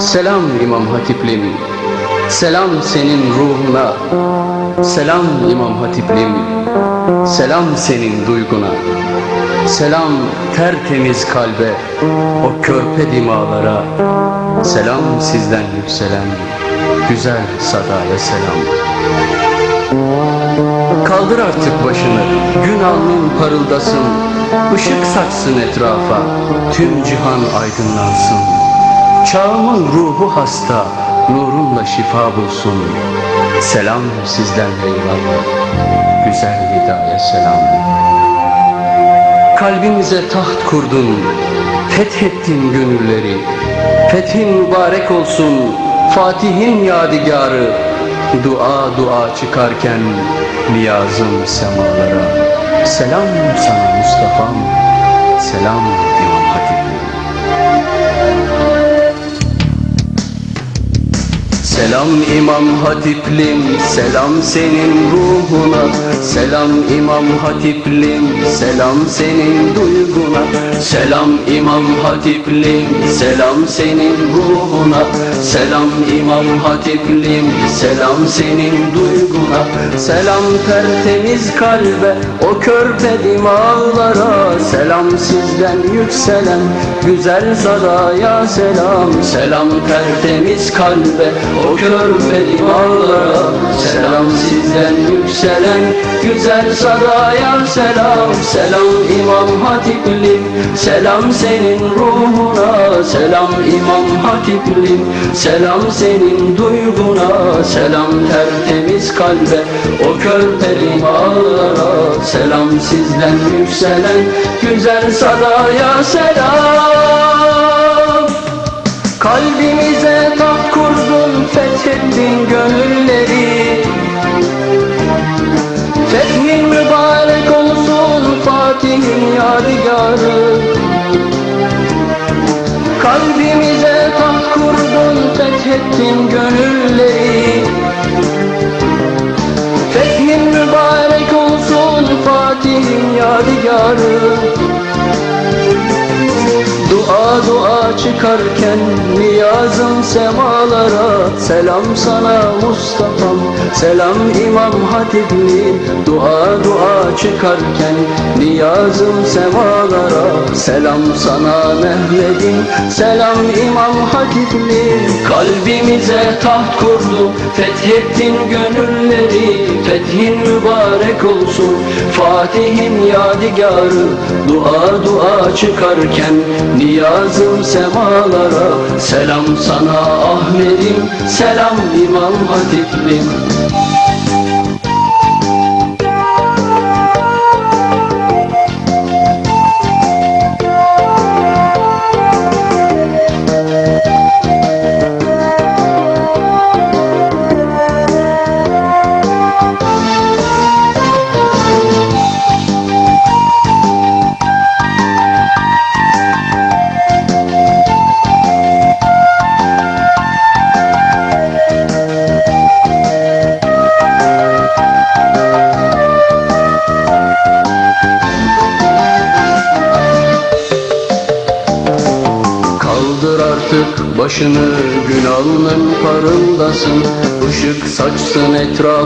Selam İmam Hatiplim, selam senin ruhuna, selam İmam Hatiplim, selam senin duyguna, selam tertemiz kalbe, o körpe dimalara, selam sizden yükselen güzel sadaya selam. Kaldır artık başını, gün alnın parıldasın, ışık saçsın etrafa, tüm cihan aydınlansın. Çağımın ruhu hasta, nurunla şifa bulsun. Selam sizden eyvallah, güzel hidaya selam. Kalbimize taht kurdun, fethettin gönülleri. Fethin mübarek olsun, Fatih'in yadigarı. Dua dua çıkarken niyazım semalara. Selam sana Mustafa'm, selam Selam İmam Hatiplim, selam senin ruhuna. Selam İmam Hatiplim, selam senin duyguna. Selam İmam Hatiplim, selam senin ruhuna. Selam İmam Hatiplim, selam senin duyguna. Selam tertemiz kalbe, o körpe dimağlara Selam sizden yükselen güzel sadaya selam. Selam tertemiz kalbe, o körpe dimağlara Selam sizden yükselen güzel sadaya selam Selam İmam Hatiplim, selam senin ruhuna. Selam İmam Hatiplim, selam senin duyguna. Selam tertemiz kalbe, o körpe dimağlara Selam sizden yükselen güzel sadaya selam Kalbimize taht kurdun, fethettin gönülleri. Fethin mübarek olsun Fatih'in yadigarı Kalbimize taht kurdun, fethettin gönülleri. Fethin mübarek olsun Fatih'in yadigarı Dua çıkarken niyazım semalara. Selam sana Mustafa'm, selam İmam Hatipli Dua dua çıkarken niyazım semalara. Selam sana Mehmet'im, selam İmam Hatipli Kalbimize taht kurdu, fethettin gönülleri. Fethin mübarek olsun, Fatih'in yadigarı. Dua dua çıkarken niyazım semalara Selam sana Ahmet'im, selam İmam Hatiplim Işık saçsın etrafa tüm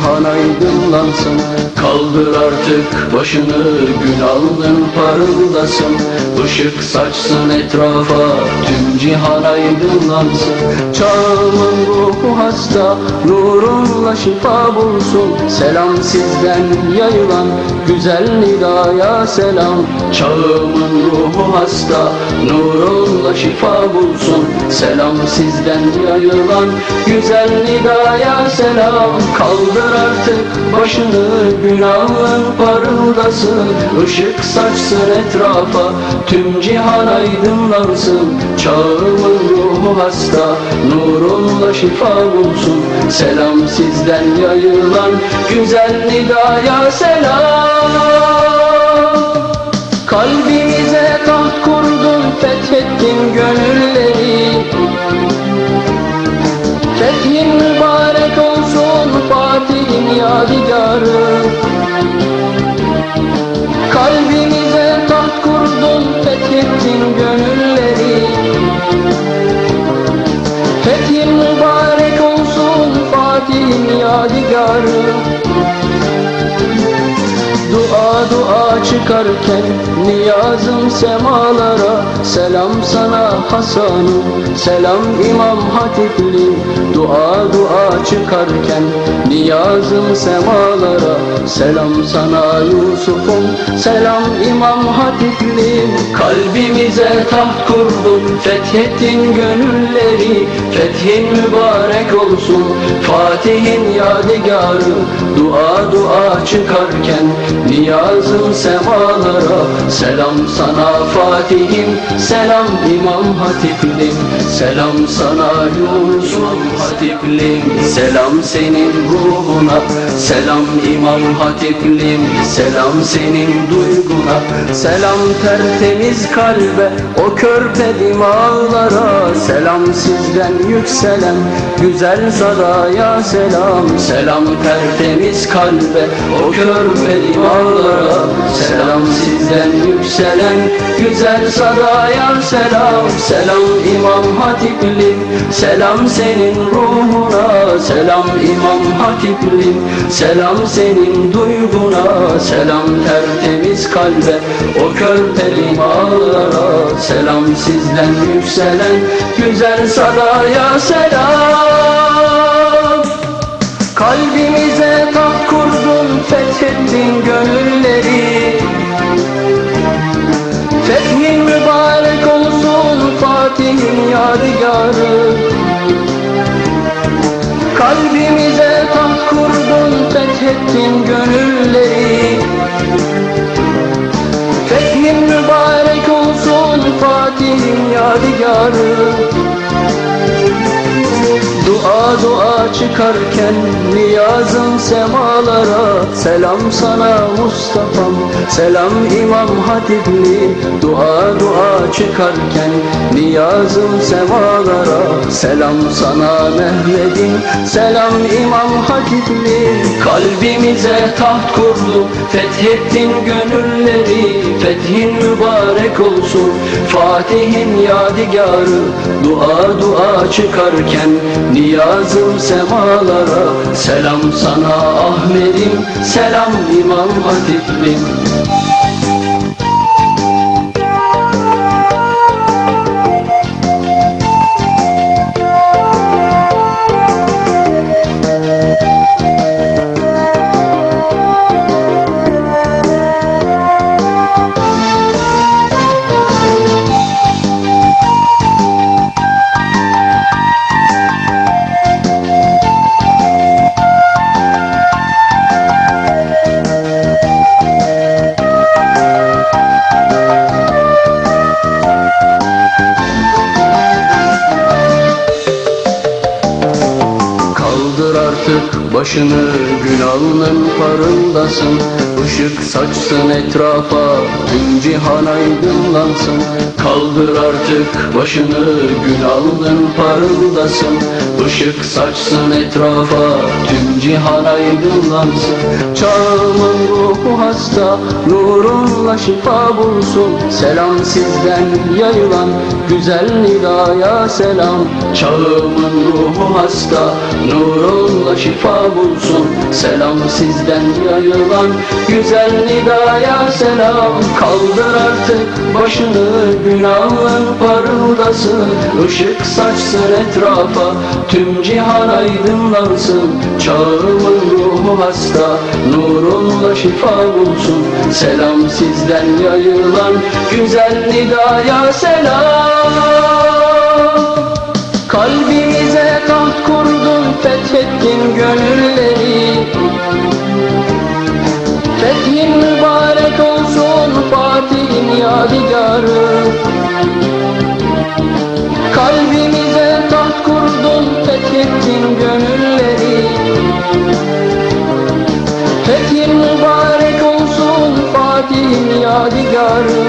cihan aydınlansın Kaldır artık başını gün alnın parıldasın. Işık saçsın etrafa tüm cihan aydınlansın Çağımın ruhu hasta nurunla şifa bulsun. Selam sizden yayılan güzel nidaya selam. Çağımın ruhu hasta nurunla şifa bulsun. Selam sizden yayılan güzel nidaya selam. Kaldır artık başını günahın parıldasın Işık saçsın etrafa tüm cihan aydınlansın. Çağımın ruhu hasta nurunla şifa bulsun. Selam sizden yayılan güzel nidaya selam. Kalbimize taht kurdun, fethettin gönülleri. Fethin mübarek olsun şefaatin yadigarı. Kalbimize taht kurdun fethettin gönülleri. Fethin mübarek olsun Fatih'in yadigarı. Çıkarken Niyazım semalara. Selam sana Hasan'ım Selam İmam Hatipli. Dua dua çıkarken Niyazım semalara. Selam sana Yusuf'um Selam İmam Hatipli. Kalbimize taht kurdun Fethettin gönülleri. Fethin mübarek olsun Fatih'in yadigarı. Dua dua çıkarken Niyazım semalara Selam sana Fatih'im Selam İmam Hatiplim. Selam sana Yusuf Hatiplim Selam senin ruhuna Selam İmam Hatiplim. Selam senin duyguna Selam tertemiz kalbe O körpe dimağlara Selam sizden yükselen Güzel sadaya selam. Selam tertemiz kalbe O körpe dimağlara yükselen Güzel sadaya selam. Selam İmam Hatiplim Selam senin ruhuna. Selam İmam Hatiplim Selam senin duyguna. Selam tertemiz kalbe O körpelim ağlara Selam sizden yükselen Güzel sadaya selam. Kalbimize taht kurdun Fethettin gönülleri Kalbimize taht kurdun Fethettin gönülleri. Fethin mübarek olsun Fatih'in yadigarı Dua dua çıkarken niyazın semalara. Selam sana Mustafa'm Selam İmam Hatipli. Dua dua çıkarken niyazın semalara. Selam sana Mehmet'im Selam İmam Hatipli. Kalbimize taht kurdun Fethettin gönülleri. Fethin mübarek olsun Fatih'in yadigarı. Dua dua çıkarken Niyazım semalara Selam sana Ahmet'im Selam İmam Hatiplim tüm cihan aydınlansın. Kaldır artık başını gün alnın parıldasın. Işık saçsın etrafa tüm cihan aydınlansın. Çağımın ruhu hasta nurunla şifa bulsun Selam sizden yayılan güzel nidaya selam. Çağımın ruhu hasta nurunla şifa bulsun Selam sizden yayılan güzel nidaya selam Kaldır artık başını günahın parıldasın. Işık saçsın etrafa tüm cihan aydınlansın. Çağımın ruhu hasta nurunla şifa bulsun. Selam sizden yayılan güzel nidaya selam. Kalbimize taht kurdun fethettin gönülleri yadigarı. Kalbimize taht kurdun fethettin gönülleri. Fethin mübarek olsun Fatih'in yadigarı.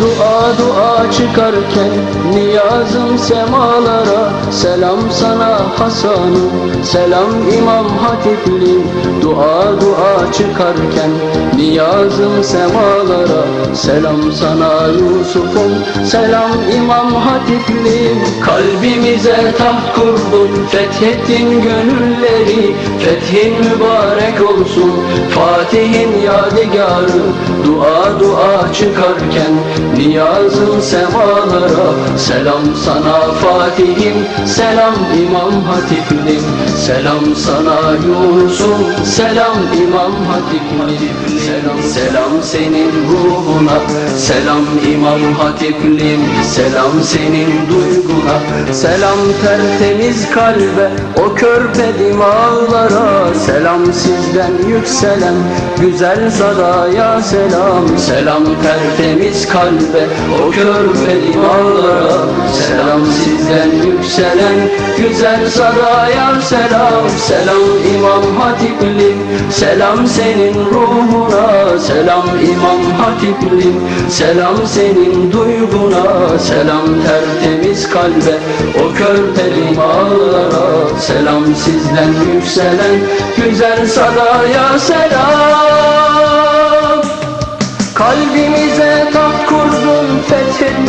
Dua Dua çıkarken niyazım semalara Selam sana Hasan'ım. Selam İmam Hatiplim Dua dua çıkarken. Niyazım semalara Selam sana Yusuf'um. Selam İmam Hatiplim Kalbimize taht kurdun. Fethettin gönülleri Fethin mübarek olsun. Fatih'in yadigarı Dua dua çıkarken. Niyazım semalara Selam sana Fatih'im Selam İmam Hatiplim Selam sana Yunus'um Selam İmam Hatiplim Selam selam senin ruhuna. Selam İmam Hatiplim Selam senin duyguna. Selam tertemiz kalbe O körpe dimağlara Selam sizden yükselen Güzel sadaya selam. Selam tertemiz kalbe O körpe dimağlara Selam sizden yükselen Güzel sadaya selam. Selam İmam Hatiplim Selam senin ruhuna. Selam İmam Hatiplim Selam senin duyguna. Selam tertemiz kalbe O körpelim ağlara. Selam sizden yükselen Güzel sadaya selam. Kalbimize taht kurdun Fethettin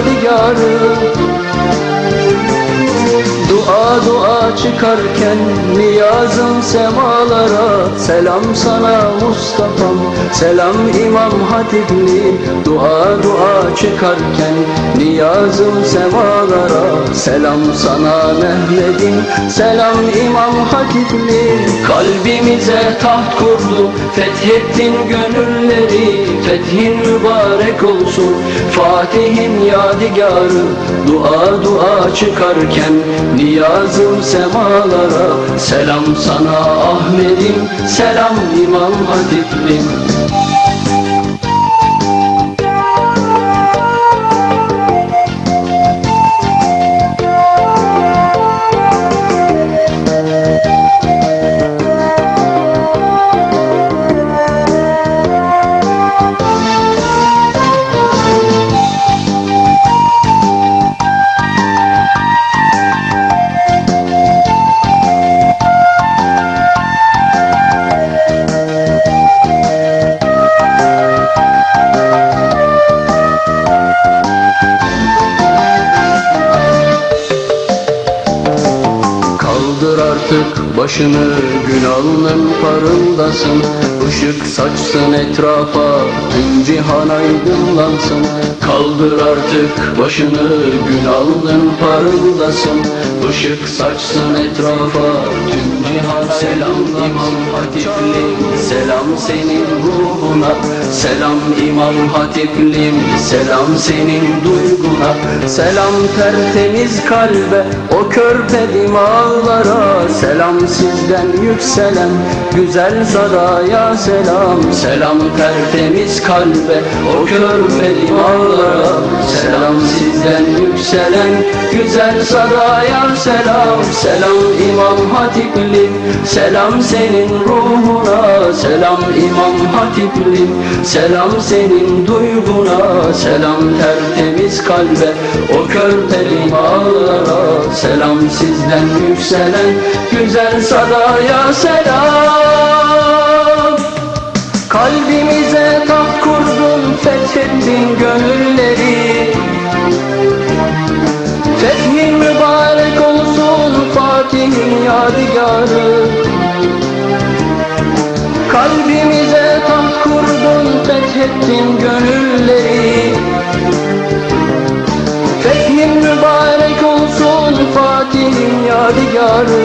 Fatih'in yadigarı Dua çıkarken niyazım semalara. Selam sana Mustafa'm Selam İmam Hatipli. Dua dua çıkarken niyazım semalara. Selam sana Mehmet'im Selam İmam Hatipli. Kalbimize taht kurdu Fethettin gönülleri. Fethin mübarek olsun Fatih'in yadigarı. Dua dua çıkarken Niyazım semalara. Selam sana Ahmet'im Selam İmam Hatiplim artık başını gün alnın parıldasın Işık saçsın etrafa tüm cihan aydınlansın. Kaldır artık başını gün alnın parıldasın Işık saçsın etrafa tüm cihan Selam İmam Hatiplim Selam senin ruhuna. Selam İmam Hatiplim Selam senin duyguna. Selam tertemiz kalbe O körpe dimağlara. Selam sizden yükselen Güzel sadaya selam. Selam tertemiz kalbe O körpe dimağlara Selam sizden yükselen Güzel sadaya selam. Selam İmam Hatiplim Selam senin ruhuna. Selam İmam Hatiplim Selam senin duyguna. Selam tertemiz kalbe O körpelim ağlara Selam sizden yükselen Güzel sadaya selam. Kalbimize taht kurdun Fethettin gönülleri. Fethin mübarek olsun Fatih'in yadigarı. Kalbimize taht kurdun Fethettin gönülleri Fatih'in yadigarı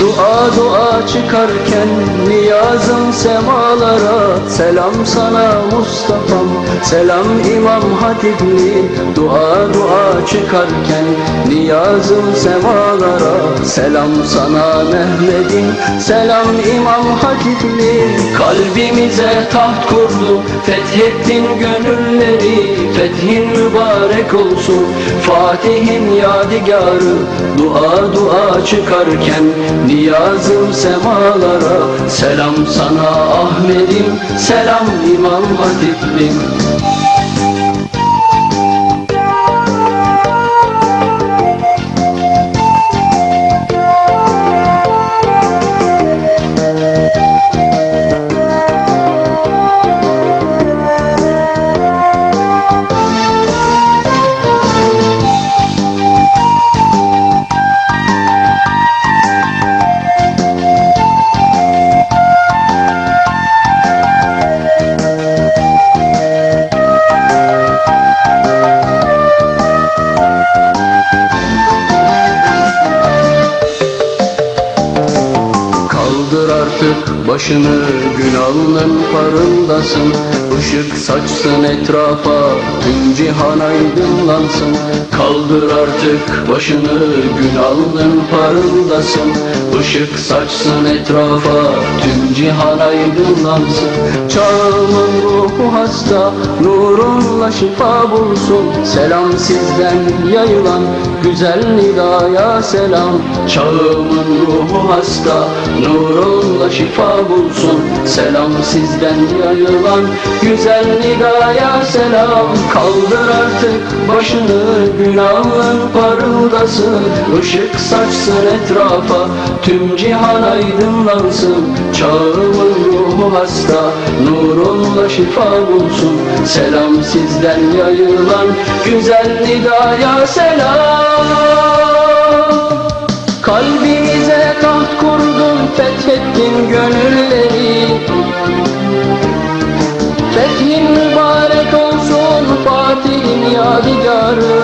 Dua dua çıkarken Niyazım semalara. Selam sana Mustafa'm Selam İmam Hatipli Dua dua çıkarken Niyazım semalara. Selam sana Mehmet'im. Selam İmam Hatipli Kalbimize taht kurdu. Fethettin gönülleri. Fethin mübarek olsun. Fatih'in yadigarı. Dua dua çıkarken Niyazım semalara. Selam sana Ahmet'im. Selam İmam Hatip'lim başını gün alnın parıldasın Işık saçsın etrafa tüm cihan aydınlansın. Kaldır artık başını gün alnın parıldasın Işık saçsın etrafa tüm cihan aydınlansın. Çağımın ruhu hasta nurunla şifa bulsun. Selam sizden yayılan güzel nidaya selam. Çağımın ruhu hasta nurunla şifa bulsun Selam sizden yayılan güzel nidaya selam. Kaldır artık başını günahın parıldasın Işık saçsın etrafa tüm cihan aydınlansın. Çağımın ruhu hasta nurunla şifa bulsun. Selam sizden yayılan güzel nidaya selam Kalbimize taht kurdun fethettin gönülleri. Fethin mübarek olsun Fatih'in yadigarı.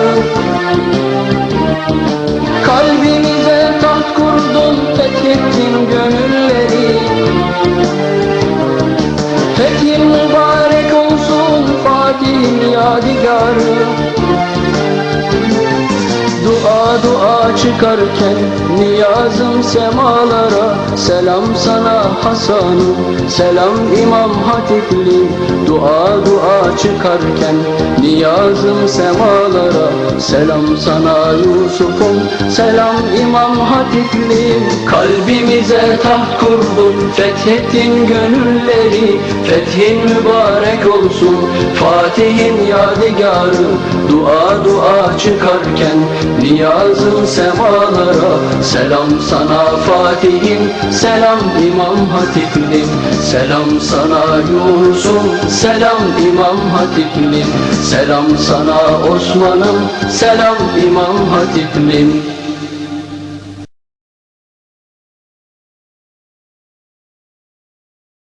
Kalbimize taht kurdun fethettin gönülleri. Fethin mübarek olsun Fatih'in yadigarı. Dua dua çıkarken niyazım semalara Selam sana Hasan'ım selam İmam Hatipli Dua dua çıkarken. Niyazım semalara Selam sana Yusuf'um. Selam İmam Hatipli Kalbimize taht kurdun. Fethettin gönülleri Fethin mübarek olsun. Fatih'in yadigarı Dua dua çıkarken. Niyazım semalara Selam sana Fatih'im Selam İmam Hatiplim Selam sana Yunus'um Selam İmam Hatiplim Selam sana Osman'ım Selam İmam Hatiplim